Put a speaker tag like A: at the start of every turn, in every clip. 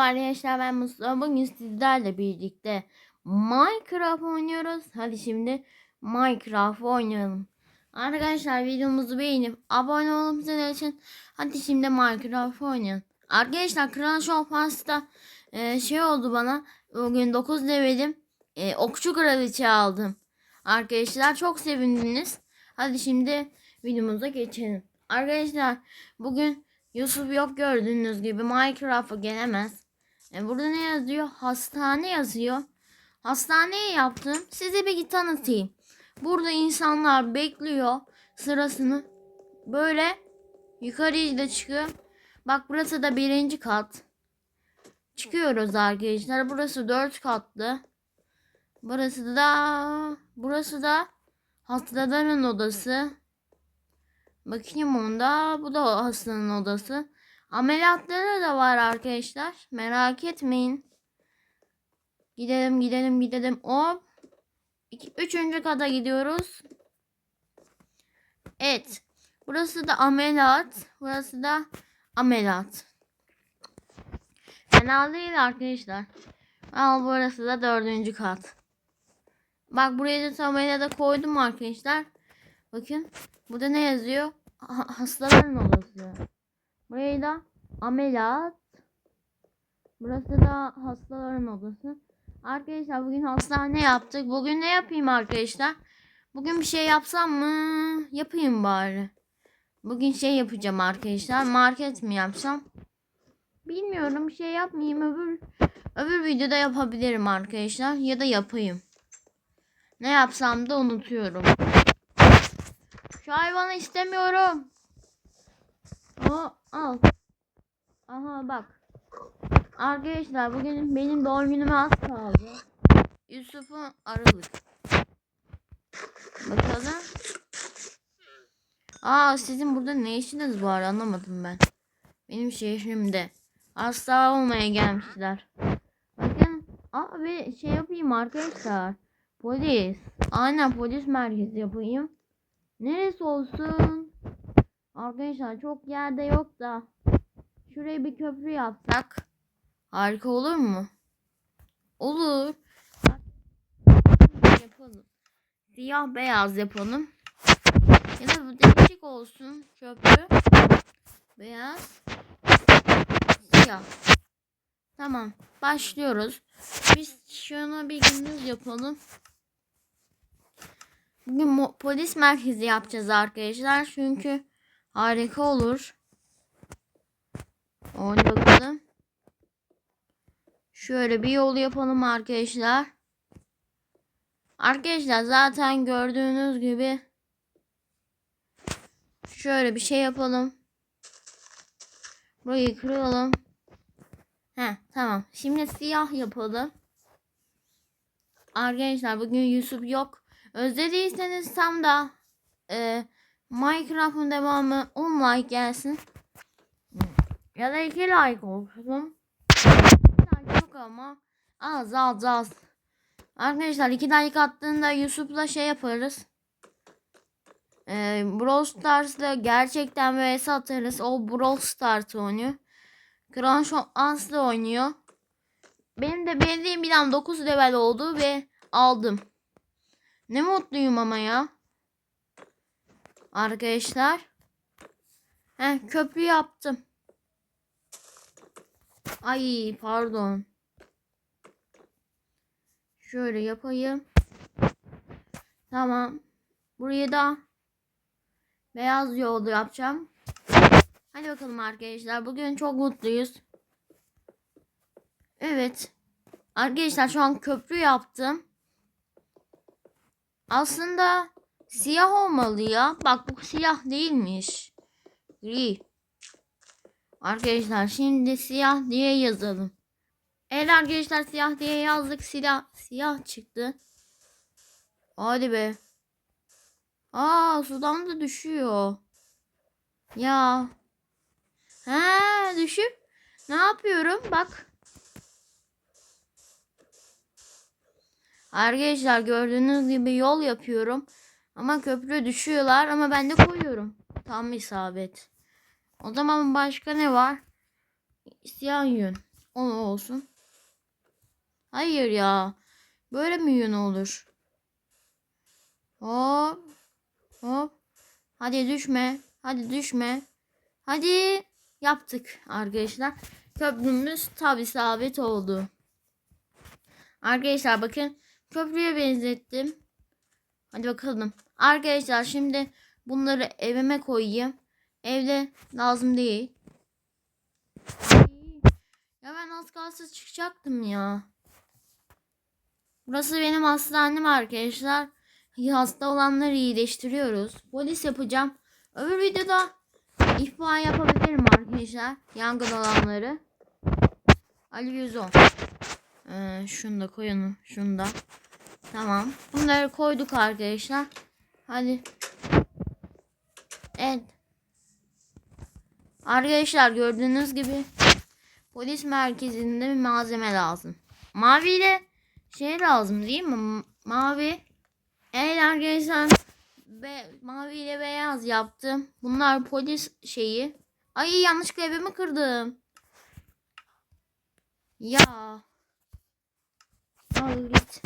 A: Arkadaşlar ben Mustafa bugün sizlerle birlikte Minecraft oynuyoruz. Hadi şimdi Minecraft oynayalım. Arkadaşlar videomuzu beğenip abone olun bizler için. Hadi şimdi Minecraft oynayalım. Arkadaşlar Kral Show Pass'ta e, şey oldu bana. Bugün 9 levelim. E, okçu kraliçe aldım. Arkadaşlar çok sevindiniz. Hadi şimdi videomuza geçelim. Arkadaşlar bugün Yusuf yok gördüğünüz gibi Minecraft'a gelemez. E, burada ne yazıyor? Hastane yazıyor. Hastaneyi yaptım. Size bir tanıtayım. Burada insanlar bekliyor sırasını. Böyle yukarıya da çıkıyor. Bak burası da birinci kat. Çıkıyoruz arkadaşlar. Burası dört katlı. Burası da burası da hastaların odası. Bakayım onda. Bu da hastanın odası. Ameliyatları da var arkadaşlar. Merak etmeyin. Gidelim gidelim gidelim. Hop. İki, üçüncü kata gidiyoruz. Evet. Burası da ameliyat. Burası da ameliyat. Fena değil arkadaşlar. Al burası da dördüncü kat. Bak buraya da tabelaya da koydum arkadaşlar. Bakın. Burada ne yazıyor? Ha- hastaların odası. Burayı da ameliyat. Burası da hastaların odası. Arkadaşlar bugün hastane yaptık. Bugün ne yapayım arkadaşlar? Bugün bir şey yapsam mı? Yapayım bari. Bugün şey yapacağım arkadaşlar. Market mi yapsam? Bilmiyorum. Şey yapmayayım. Öbür öbür videoda yapabilirim arkadaşlar. Ya da yapayım. Ne yapsam da unutuyorum. Şu hayvanı istemiyorum. O. Aha bak. Arkadaşlar bugün benim doğum günüme az kaldı. Yusuf'un Aralık. Bakalım. Aa sizin burada ne işiniz var anlamadım ben. Benim şehrimde. Hasta olmaya gelmişler. Bakın. Aa ve şey yapayım arkadaşlar. Polis. Aynen polis merkezi yapayım. Neresi olsun? Arkadaşlar çok yerde yok da. Şuraya bir köprü yapsak. Harika olur mu? Olur. Yapalım. Siyah beyaz yapalım. Ya da bu değişik olsun. Köprü. Beyaz. Siyah. Tamam. Başlıyoruz. Biz şunu bir gündüz yapalım. Bugün polis merkezi yapacağız arkadaşlar. Çünkü harika olur. Hadi bakalım. Şöyle bir yol yapalım arkadaşlar. Arkadaşlar zaten gördüğünüz gibi şöyle bir şey yapalım. Burayı kıralım. He tamam. Şimdi siyah yapalım. Arkadaşlar bugün Yusuf yok. Özlediyseniz tam da e, Minecraft'ın devamı 10 like gelsin. Ya da 2 like olsun. 2 like yok ama az az az. Arkadaşlar 2 like attığında Yusuf'la şey yaparız. E, Brawl Stars'la gerçekten vs atarız. O Brawl Stars oynuyor. Kral Aslı oynuyor. Benim de beğendiğim bir 9 level oldu ve aldım. Ne mutluyum ama ya. Arkadaşlar. Heh, köprü yaptım. Ay pardon. Şöyle yapayım. Tamam. Burayı da beyaz yolda yapacağım. Hadi bakalım arkadaşlar. Bugün çok mutluyuz. Evet. Arkadaşlar şu an köprü yaptım. Aslında siyah olmalı ya. Bak bu siyah değilmiş. Gri. Arkadaşlar şimdi siyah diye yazalım. Evet arkadaşlar siyah diye yazdık. Siyah, siyah çıktı. Hadi be. Aa sudan da düşüyor. Ya. He düşüp ne yapıyorum? Bak. Arkadaşlar gördüğünüz gibi yol yapıyorum. Ama köprü düşüyorlar ama ben de koyuyorum. Tam isabet. O zaman başka ne var? Siyah yün. O olsun. Hayır ya. Böyle mi yün olur? Hop. Hop. Hadi düşme. Hadi düşme. Hadi. Yaptık arkadaşlar. Köprümüz tabi sabit oldu. Arkadaşlar bakın. Köprüye benzettim. Hadi bakalım. Arkadaşlar şimdi bunları evime koyayım. Evde lazım değil. Ya ben az kalsın çıkacaktım ya. Burası benim hastanem arkadaşlar. Hasta olanları iyileştiriyoruz. Polis yapacağım. Öbür videoda ihbar yapabilirim arkadaşlar. Yangın olanları. Ali 110. Ee, şunu da koyalım. Şunu da. Tamam. Bunları koyduk arkadaşlar. Hadi. Evet. Arkadaşlar gördüğünüz gibi polis merkezinde bir malzeme lazım. Mavi ile şey lazım değil mi? Mavi. Evet arkadaşlar. Be mavi ile beyaz yaptım. Bunlar polis şeyi. Ay yanlışlıkla evimi kırdım. Ya. Al git.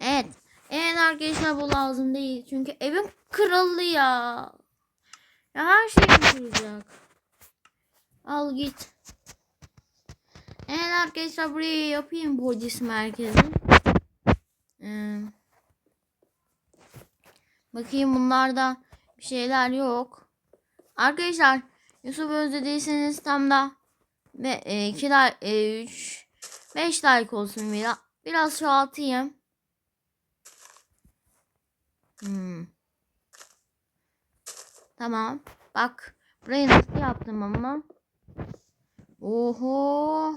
A: Evet. Evet arkadaşlar bu lazım değil. Çünkü evim kırıldı ya. Ya her şey kırılacak. Al git. Evet arkadaşlar burayı yapayım polis merkezi. Ee, bakayım bunlarda bir şeyler yok. Arkadaşlar Yusuf özlediyseniz tam da ve e, 2 like 3 5 like olsun biraz. Biraz çoğaltayım. Hmm. Tamam. Bak. Burayı nasıl yaptım ama. Oho.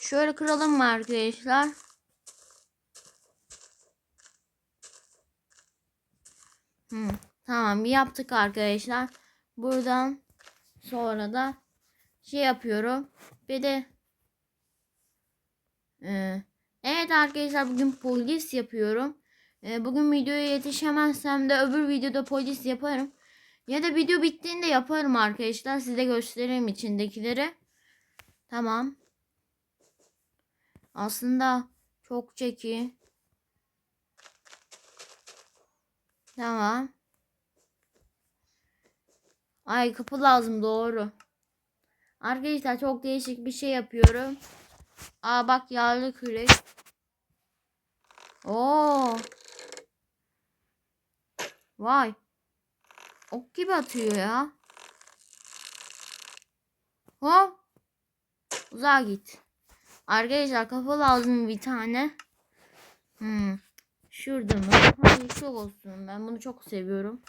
A: Şöyle kıralım mı arkadaşlar? Hmm. Tamam yaptık arkadaşlar. Buradan sonra da şey yapıyorum. Bir de ee, evet arkadaşlar bugün polis yapıyorum. Ee, bugün videoya yetişemezsem de öbür videoda polis yaparım. Ya da video bittiğinde yaparım arkadaşlar. Size göstereyim içindekileri. Tamam. Aslında çok çeki. Tamam. Ay kapı lazım doğru. Arkadaşlar çok değişik bir şey yapıyorum. Aa bak yağlı kürek. Oo. Vay. Ok gibi atıyor ya. Hop. Uzağa git. Arkadaşlar kafa lazım bir tane. Hmm. Şurada mı? Hayır çok olsun. Ben bunu çok seviyorum.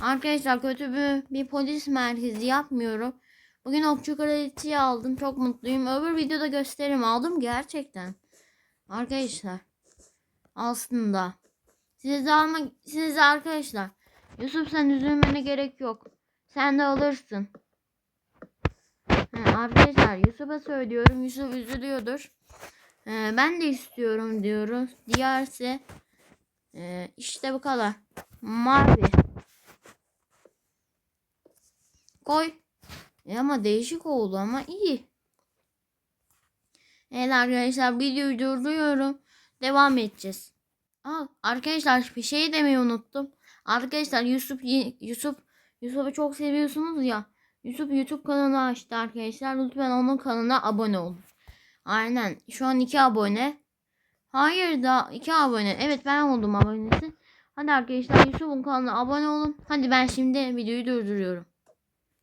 A: Arkadaşlar kötü bir, bir polis merkezi yapmıyorum. Bugün okçu kraliçeyi aldım. Çok mutluyum. Öbür videoda gösteririm. Aldım gerçekten. Arkadaşlar. Aslında. Size almak, size arkadaşlar. Yusuf sen üzülmene gerek yok. Sen de alırsın. Ha, arkadaşlar Yusuf'a söylüyorum. Yusuf üzülüyordur. Ee, ben de istiyorum diyoruz. Diğerse e, işte bu kadar. Mavi. Koy. E ama değişik oldu ama iyi. Evet arkadaşlar videoyu durduruyorum. Devam edeceğiz. Aa, arkadaşlar bir şey demeyi unuttum. Arkadaşlar Yusuf Yusuf Yusuf'u çok seviyorsunuz ya. Yusuf YouTube kanalı açtı arkadaşlar. Lütfen onun kanalına abone olun. Aynen. Şu an iki abone. Hayır da iki abone. Evet ben oldum abonesi. Hadi arkadaşlar Yusuf'un kanalına abone olun. Hadi ben şimdi videoyu durduruyorum.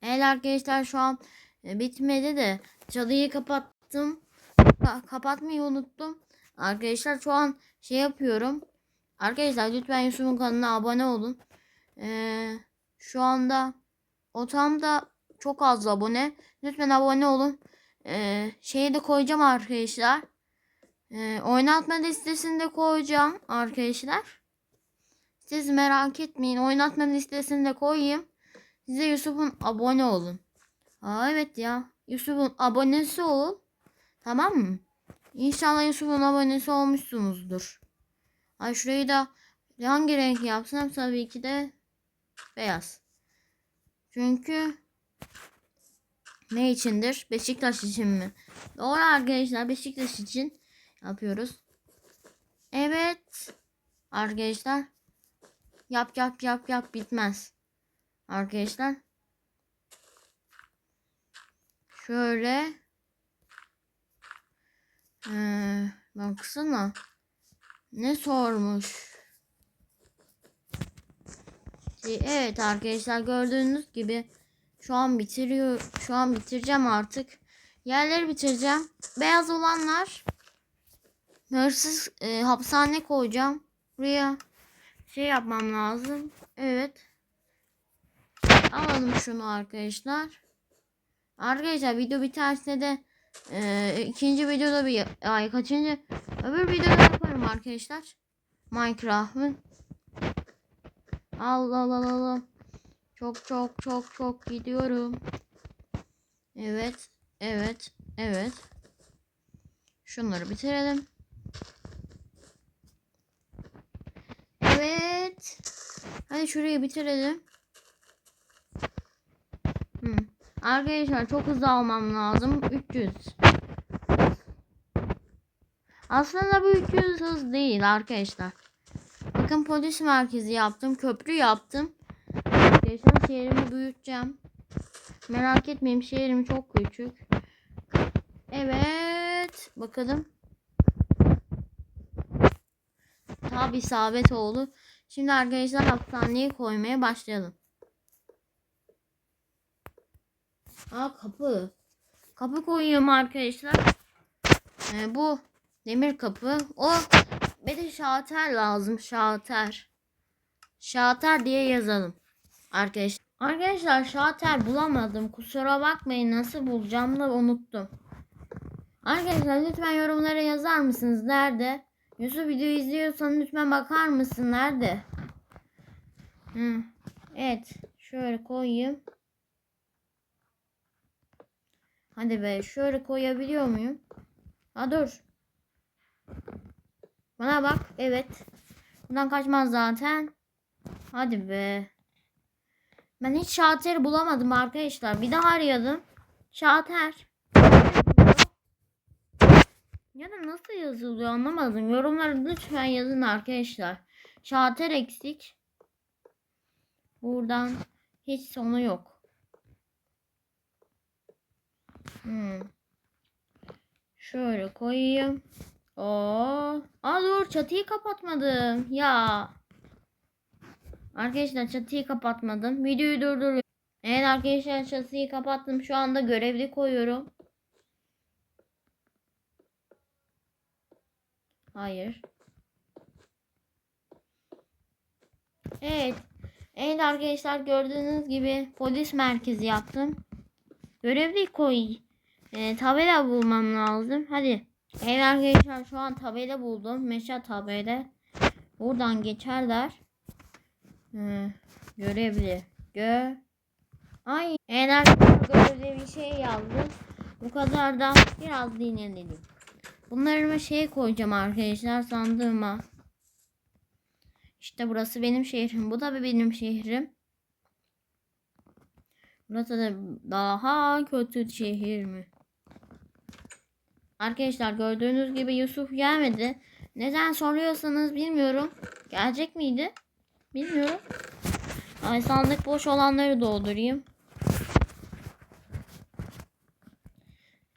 A: Evet arkadaşlar şu an e, bitmedi de çalıyı kapattım. Ka- kapatmayı unuttum. Arkadaşlar şu an şey yapıyorum. Arkadaşlar lütfen Yusuf'un kanalına abone olun. Ee, şu anda o tam da çok az abone. Lütfen abone olun. Ee, şeyi de koyacağım arkadaşlar. Ee, oynatma listesini de koyacağım arkadaşlar. Siz merak etmeyin. Oynatma listesini de koyayım. Size Yusuf'un abone olun. Aa evet ya. Yusuf'un abonesi ol. Tamam mı? İnşallah Yusuf'un abonesi olmuşsunuzdur. Ay şurayı da hangi renk yapsam tabii ki de beyaz. Çünkü Ne içindir? Beşiktaş için mi? Doğru arkadaşlar Beşiktaş için yapıyoruz. Evet. Arkadaşlar. Yap yap yap yap bitmez. Arkadaşlar. Şöyle. Ee, baksana. Ne sormuş? Ee, Evet arkadaşlar gördüğünüz gibi şu an bitiriyor. Şu an bitireceğim artık. Yerleri bitireceğim. Beyaz olanlar hırsız e, hapishane koyacağım. Buraya şey yapmam lazım. Evet. Alalım şunu arkadaşlar. Arkadaşlar video biterse de e, ikinci videoda bir ay kaçıncı öbür videoda yaparım arkadaşlar. Minecraft'ın. Allah Allah Allah. Çok çok çok çok gidiyorum. Evet. Evet. Evet. Şunları bitirelim. Evet. Hadi şurayı bitirelim. Hı. Arkadaşlar çok hızlı almam lazım. 300. Aslında bu 300 hız değil arkadaşlar. Bakın polis merkezi yaptım. Köprü yaptım. Arkadaşlar şehrimi büyüteceğim. Merak etmeyin şehrim çok küçük. Evet. Bakalım. Tabi isabet oldu. Şimdi arkadaşlar hapishaneye koymaya başlayalım. Aa kapı. Kapı koyuyorum arkadaşlar. Ee, bu demir kapı. O bir de şalter lazım. Şalter. Şalter diye yazalım. Arkadaşlar. Arkadaşlar şalter bulamadım. Kusura bakmayın nasıl bulacağım da unuttum. Arkadaşlar lütfen yorumlara yazar mısınız? Nerede? Yusuf video izliyorsan lütfen bakar mısın? Nerede? Hı. Evet. Şöyle koyayım. Hadi be şöyle koyabiliyor muyum? Ha dur. Bana bak. Evet. Buradan kaçmaz zaten. Hadi be. Ben hiç şalteri bulamadım arkadaşlar. Bir daha arayadım. Şalter. Ya da nasıl yazılıyor anlamadım. Yorumlara lütfen yazın arkadaşlar. Şalter eksik. Buradan hiç sonu yok. Hmm. Şöyle koyayım. Oo. Aa dur çatıyı kapatmadım. Ya. Arkadaşlar çatıyı kapatmadım. Videoyu durduruyorum. Evet arkadaşlar çatıyı kapattım. Şu anda görevli koyuyorum. Hayır. Evet. Evet arkadaşlar gördüğünüz gibi polis merkezi yaptım. Görevli koy. E, tabela bulmam lazım. Hadi. Evet arkadaşlar şu an tabela buldum. Meşa tabela. Buradan geçerler. Ee, görevli. Gö. Ay. Evet arkadaşlar görevli bir şey yazdım. Bu kadar da biraz dinlenelim. Bunları şey koyacağım arkadaşlar sandığıma. İşte burası benim şehrim. Bu da benim şehrim. Burası da daha kötü şehir mi? Arkadaşlar gördüğünüz gibi Yusuf gelmedi. Neden soruyorsanız bilmiyorum. Gelecek miydi? Bilmiyorum. Ay sandık boş olanları doldurayım.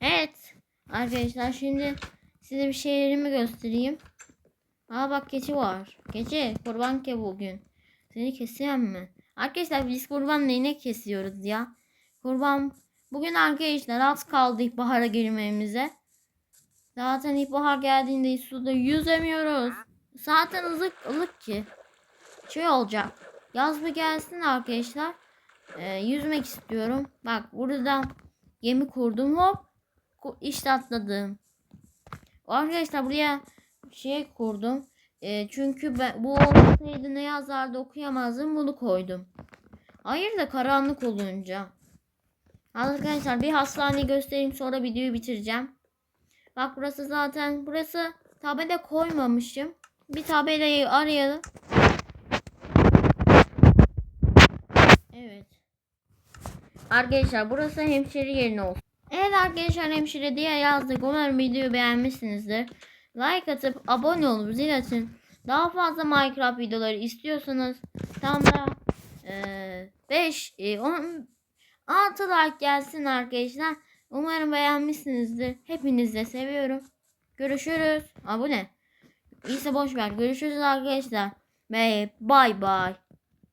A: Evet. Arkadaşlar şimdi size bir şehrimi göstereyim. Aa bak keçi var. Keçi kurban ke bugün. Seni keseyim mi? Arkadaşlar biz kurban neyine kesiyoruz ya? Kurban bugün arkadaşlar az kaldı ilkbahara girmemize. Zaten ilkbahar geldiğinde suda yüzemiyoruz. Zaten ılık ılık ki. Şey olacak. Yaz mı gelsin arkadaşlar. Ee, yüzmek istiyorum. Bak burada gemi kurdum hop. İşte atladım. Arkadaşlar buraya şey kurdum. E, çünkü ben, bu olmasaydı ne yazardı okuyamazdım bunu koydum. Hayır da karanlık olunca. Arkadaşlar bir hastane göstereyim sonra videoyu bitireceğim. Bak burası zaten burası tabela koymamışım. Bir tabelayı arayalım. Evet. Arkadaşlar burası hemşire yerine olsun. Evet arkadaşlar hemşire diye yazdık. Umarım videoyu beğenmişsinizdir. Like atıp abone olup zil açın. Daha fazla Minecraft videoları istiyorsanız tam da 5 10 6 like gelsin arkadaşlar. Umarım beğenmişsinizdir. Hepinizi de seviyorum. Görüşürüz. Abone. İyisi boş ver. Görüşürüz arkadaşlar. Bay bay.